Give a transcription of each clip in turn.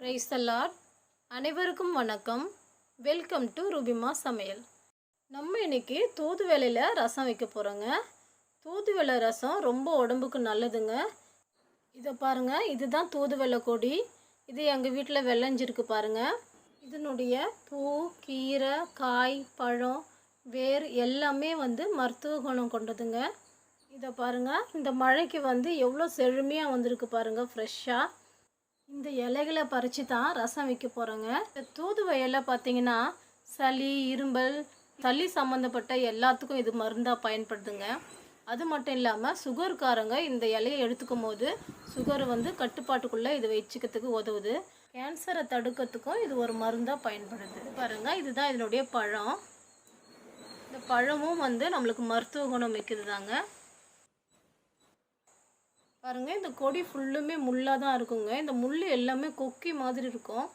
Price Lord அனைவருக்கும் வணக்கம். Welcome to ருபிமா சமையல் நம்ம இன்னைக்கு தூதுவலையில் ரசம் வைக்க போகிறோங்க தூதுவளை ரசம் ரொம்ப உடம்புக்கு நல்லதுங்க. இதை பாருங்கள் இதுதான் தூதுவளை கொடி. இது எங்கள் வீட்டில் விளைஞ்சிருக்கு பாருங்கள் இதனுடைய பூ கீரை காய் பழம் வேர் எல்லாமே வந்து மருத்துவ குணம் கொண்டதுங்க. இதை பாருங்கள் இந்த மழைக்கு வந்து எவ்வளோ செழுமையாக வந்திருக்கு பாருங்கள் ஃப்ரெஷ்ஷாக இந்த இலைகளை பறித்து தான் ரசம் வைக்க போகிறோங்க இந்த தூதுவளை இலை பார்த்தீங்கன்னா சளி இரும்பல் சளி சம்மந்தப்பட்ட எல்லாத்துக்கும் இது மருந்தாக பயன்படுதுங்க. அது மட்டும் இல்லாமல் சுகருக்காரங்க இந்த இலையை எடுத்துக்கும் போது சுகர் வந்து கட்டுப்பாட்டுக்குள்ளே இது வச்சுக்கிறதுக்கு உதவுது. கேன்சரை தடுக்கிறதுக்கும் இது ஒரு மருந்தாக பயன்படுது. பாருங்கள் இதுதான் இதனுடைய பழம். இந்த பழமும் வந்து நம்மளுக்கு மருத்துவ குணம் மிக்கது தாங்க பாருங்கள் இந்த கொடி ஃபுல்லுமே முள்ளாக தான் இருக்குங்க. இந்த முள் எல்லாமே கொக்கி மாதிரி இருக்கும்.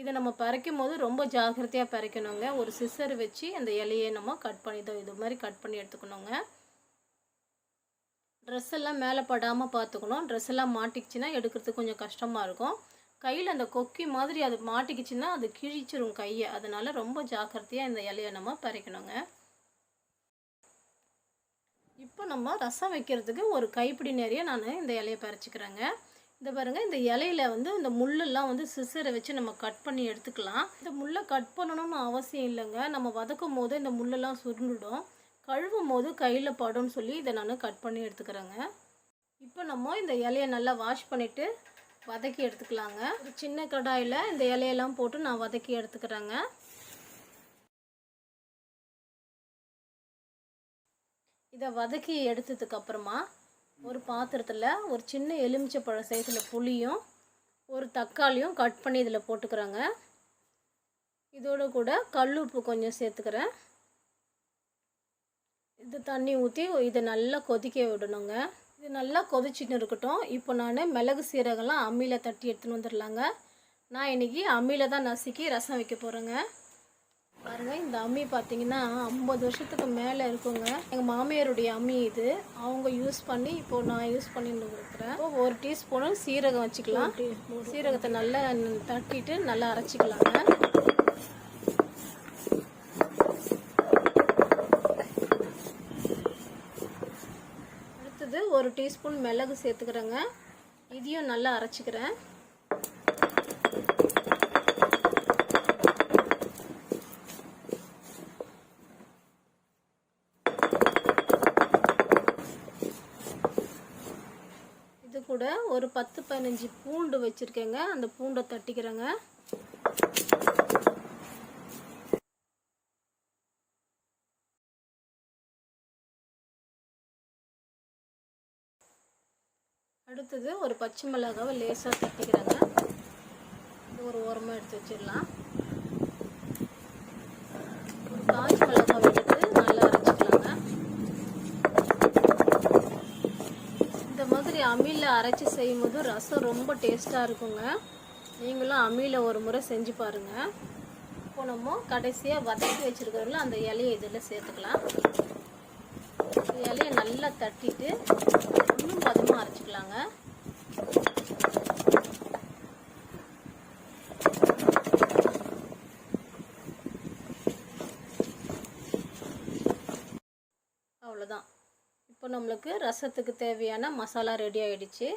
இதை நம்ம பறிக்கும் போது ரொம்ப ஜாக்கிரதையாக பறிக்கணுங்க. ஒரு சிசர் வச்சு அந்த இலையை நம்ம கட் பண்ணி தான் இது மாதிரி கட் பண்ணி எடுத்துக்கணுங்க. ட்ரெஸ் எல்லாம் மேலே படாமல் பார்த்துக்கணும். ட்ரெஸ் எல்லாம் மாட்டிக்கிச்சுன்னா எடுக்கிறதுக்கு கொஞ்சம் கஷ்டமாக இருக்கும். கையில் அந்த கொக்கி மாதிரி அது மாட்டிக்கிச்சுன்னா அது கிழிச்சிரும் கையை. அதனால் ரொம்ப ஜாக்கிரதையாக இந்த இலையை நம்ம பறிக்கணுங்க. இப்போ நம்ம ரசம் வைக்கிறதுக்கு ஒரு கைப்பிடி நிறைய நான் இந்த இலையை பறிச்சுக்கிறேங்க. இந்த பாருங்கள் இந்த இலையில வந்து இந்த முள்ளெல்லாம் வந்து சிசரை வச்சு நம்ம கட் பண்ணி எடுத்துக்கலாம். இந்த முள்ளை கட் பண்ணணும்னு அவசியம் இல்லைங்க. நம்ம வதக்கும் போது இந்த முள்ளெல்லாம் சுருண்டுடும். கழுவும் போது கையில் படும்னு சொல்லி இதை நான் கட் பண்ணி எடுத்துக்கிறேங்க. இப்போ நம்ம இந்த இலையை நல்லா வாஷ் பண்ணிவிட்டு வதக்கி எடுத்துக்கலாங்க. ஒரு சின்ன கடாயில் இந்த இலையெல்லாம் போட்டு நான் வதக்கி எடுத்துக்கிறேங்க. இதை வதக்கி எடுத்ததுக்கு அப்புறமா ஒரு பாத்திரத்தில் ஒரு சின்ன எலுமிச்சைப்பழம் சைஸில் புளியும் ஒரு தக்காளியும் கட் பண்ணி இதில் போட்டுக்கிறோங்க. இதோட கூட கல் உப்பு கொஞ்சம் சேர்த்துக்கிறேன். இது தண்ணி ஊற்றி இதை நல்லா கொதிக்க விடணுங்க. இது நல்லா கொதிச்சுன்னு இருக்கட்டும். இப்போ நான் மிளகு சீரகம்லாம் அம்மியில் தட்டி எடுத்துன்னு வந்துடலாங்க நான் இன்றைக்கி அம்மியில் தான் நசுக்கி ரசம் வைக்க போகிறேங்க பாருங்க இந்த அம்மி பார்த்தீங்கன்னா ஐம்பது வருஷத்துக்கு மேலே இருக்குங்க. எங்கள் மாமியாருடைய அம்மி இது. அவங்க யூஸ் பண்ணி இப்போ நான் யூஸ் பண்ணிட்டு இப்போ ஒரு டீஸ்பூனு சீரகம் வச்சுக்கலாம். சீரகத்தை நல்லா தட்டிட்டு நல்லா அரைச்சிக்கலாங்க. அடுத்தது ஒரு டீஸ்பூன் மிளகு சேர்த்துக்கிறேங்க. இதையும் நல்லா அரைச்சிக்கிறேன் இது கூட ஒரு பத்து பதினஞ்சு பூண்டு வச்சுருக்கேங்க. அந்த பூண்டை தட்டிக்கிறேங்க. அடுத்தது ஒரு பச்சை மிளகாவை லேசாக தட்டிக்கிறேங்க. இது ஒரு ஓரமாக எடுத்து வச்சிடலாம் ஒரு காஞ்ச மிளகாவை எடுத்து நல்லா அரைச்சிக்கலாங்க இந்த மாதிரி அம்மியில் அரைச்சி செய்யும்போது ரசம் ரொம்ப டேஸ்ட்டாக இருக்குங்க. நீங்களும் அம்மியில் ஒரு முறை செஞ்சு பாருங்கள் இப்போ நம்ம கடைசியாக வதக்கி வச்சுருக்கிறதுல அந்த இலையை இதில் சேர்த்துக்கலாம். இலையை நல்லா தட்டிட்டு இன்னும் பதமாக அரைச்சிக்கலாங்க அவ்வளோதான் இப்போ நம்மளுக்கு ரசத்துக்கு தேவையான மசாலா ரெடி ஆகிடுச்சு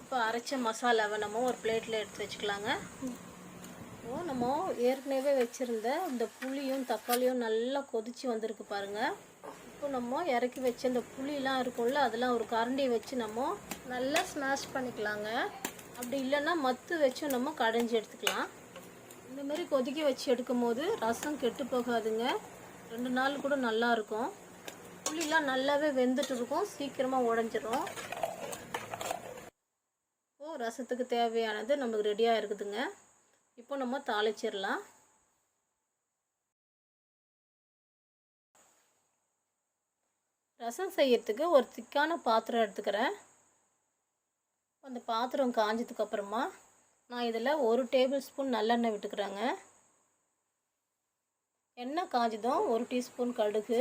இப்போ அரைச்ச மசாலாவை நம்ம ஒரு பிளேட்டில் எடுத்து வச்சுக்கலாங்க. நம்ம ஏற்கனவே வச்சுருந்த இந்த புளியும் தக்காளியும் நல்லா கொதிச்சு வந்திருக்கு பாருங்கள் இப்போ நம்ம இறக்கி வச்ச இந்த புளிலாம் இருக்கும்ல அதெல்லாம் ஒரு கரண்டி வச்சு நம்ம நல்லா ஸ்மாஷ் பண்ணிக்கலாங்க. அப்படி இல்லைன்னா மத்து வச்சும் நம்ம கடைஞ்சி எடுத்துக்கலாம். இந்த மாதிரி கொதிக்க வச்சு எடுக்கும் போது ரசம் கெட்டு போகாதுங்க. ரெண்டு நாள் கூட நல்லா இருக்கும். புளிலாம் நல்லாவே வெந்துட்டு இருக்கும் சீக்கிரமாக உடஞ்சிரும். இப்போது ரசத்துக்கு தேவையானது நமக்கு ரெடியாக இருக்குதுங்க. இப்போ நம்ம தாளிச்சிடலாம். ரசம் செய்யறதுக்கு ஒரு திக்கான பாத்திரம் எடுத்துக்கிறேன். அந்த பாத்திரம் காஞ்சதுக்கு அப்புறமா நான் இதில் ஒரு டேபிள் ஸ்பூன் நல்லெண்ணெய் விட்டுக்கிறேங்க. எண்ணெய் காஞ்சதும் ஒரு டீஸ்பூன் கடுகு.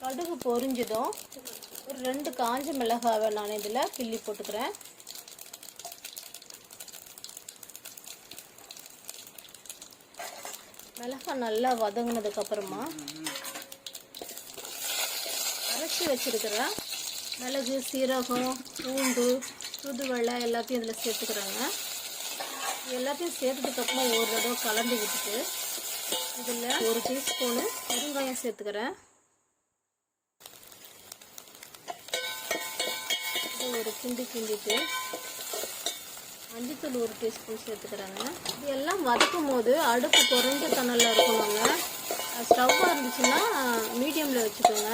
கடுகு பொரிஞ்சதும் ஒரு ரெண்டு காஞ்ச மிளகாவை நான் இதில் கிள்ளி போட்டுக்கிறேன். மிளகாய் நல்லா வதங்கினதுக்கப்புறமா அரைச்சி வச்சுருக்கிற மிளகு சீரகம் பூண்டு தூதுவளை எல்லாத்தையும் இதில் சேர்த்துக்கிறேங்க. எல்லாத்தையும் சேர்த்ததுக்கப்புறமா ஒரு தடவை கலந்து விட்டுட்டு இதில் ஒரு டீஸ்பூனு பெருங்காயம் சேர்த்துக்கிறேன். ஒரு கிண்டி கிண்டிட்டு மஞ்சத்தூள் ஒரு டீஸ்பூன் சேர்த்துக்கிறேங்க. இது எல்லாம் வதக்கும் போது அடுப்பு குறைஞ்ச தணலில் இருக்கணுங்க ஸ்டவ்வாக இருந்துச்சுன்னா மீடியமில் வச்சுக்கோங்க.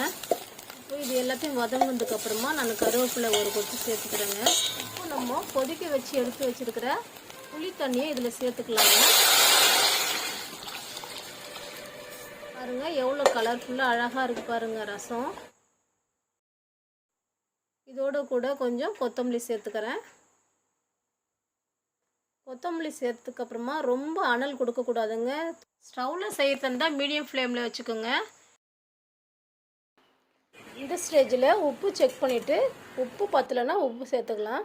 இப்போ இது எல்லாத்தையும் வதங்கினதுக்கப்புறமா நான் கருவேப்பிலை ஒரு கொத்து சேர்த்துக்கிறேங்க. இப்போ நம்ம கொதிக்க வச்சு எடுத்து வச்சுருக்கிற புளி தண்ணியை இதில் சேர்த்துக்கலாங்க. பாருங்க எவ்வளோ கலர்ஃபுல்லாக அழகாக இருக்கு பாருங்க ரசம். இதோட கூட கொஞ்சம் கொத்தமல்லி சேர்த்துக்கிறேன். கொத்தமல்லி சேர்த்ததுக்கு அப்புறமா ரொம்ப அனல் கொடுக்கக்கூடாதுங்க. ஸ்டவ்வில் செய்யறதா மீடியம் ஃப்ளேமில் வச்சுக்கோங்க. இந்த ஸ்டேஜில் உப்பு செக் பண்ணிவிட்டு உப்பு பத்தலைன்னா உப்பு சேர்த்துக்கலாம்.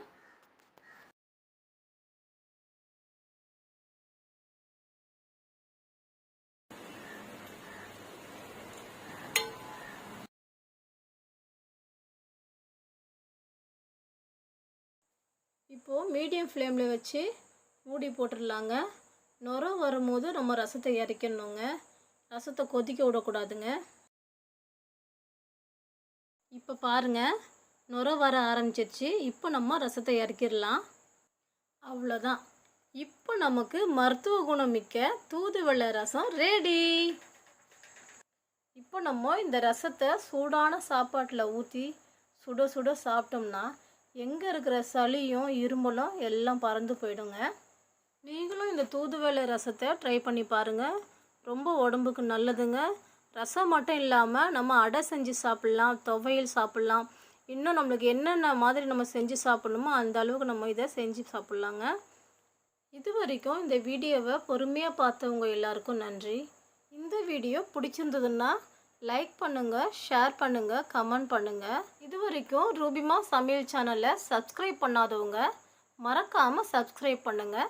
இப்போது மீடியம் ஃப்ளேமில் வச்சு மூடி போட்டுடலாங்க. நுர வரும்போது நம்ம ரசத்தை இறக்கணுங்க ரசத்தை கொதிக்க விடக்கூடாதுங்க. இப்போ பாருங்கள் நுர வர ஆரம்பிச்சிருச்சு. இப்போ நம்ம ரசத்தை இறக்கிடலாம். அவ்வளோதான் இப்போ நமக்கு மருத்துவ குணம் மிக்க தூதுவளை ரசம் ரெடி இப்போ நம்ம இந்த ரசத்தை சூடான சாப்பாட்டில் ஊற்றி சுட சுட சாப்பிட்டோம்னா எங்கே இருக்கிற சளியும் இருமலும் எல்லாம் பறந்து போயிடுங்க. நீங்களும் இந்த தூதுவளை ரசத்தை ட்ரை பண்ணி பாருங்கள் ரொம்ப உடம்புக்கு நல்லதுங்க. ரசம் மட்டும் இல்லாமல் நம்ம அடை செஞ்சு சாப்பிட்லாம் துவையல் சாப்பிட்லாம். இன்னும் நம்மளுக்கு என்னென்ன மாதிரி நம்ம செஞ்சு சாப்பிட்ணுமோ அந்த அளவுக்கு நம்ம இதை செஞ்சு சாப்பிட்லாங்க. இது வரைக்கும் இந்த வீடியோவை பொறுமையாக பார்த்தவங்க எல்லாருக்கும் நன்றி. இந்த வீடியோ பிடிச்சிருந்ததுன்னா லைக் பண்ணுங்கள் ஷேர் பண்ணுங்கள் கமெண்ட் பண்ணுங்கள் இது வரைக்கும் ரூபிமா சமையல் சேனலை சப்ஸ்கிரைப் பண்ணாதவங்க மறக்காமல் சப்ஸ்கிரைப் பண்ணுங்கள்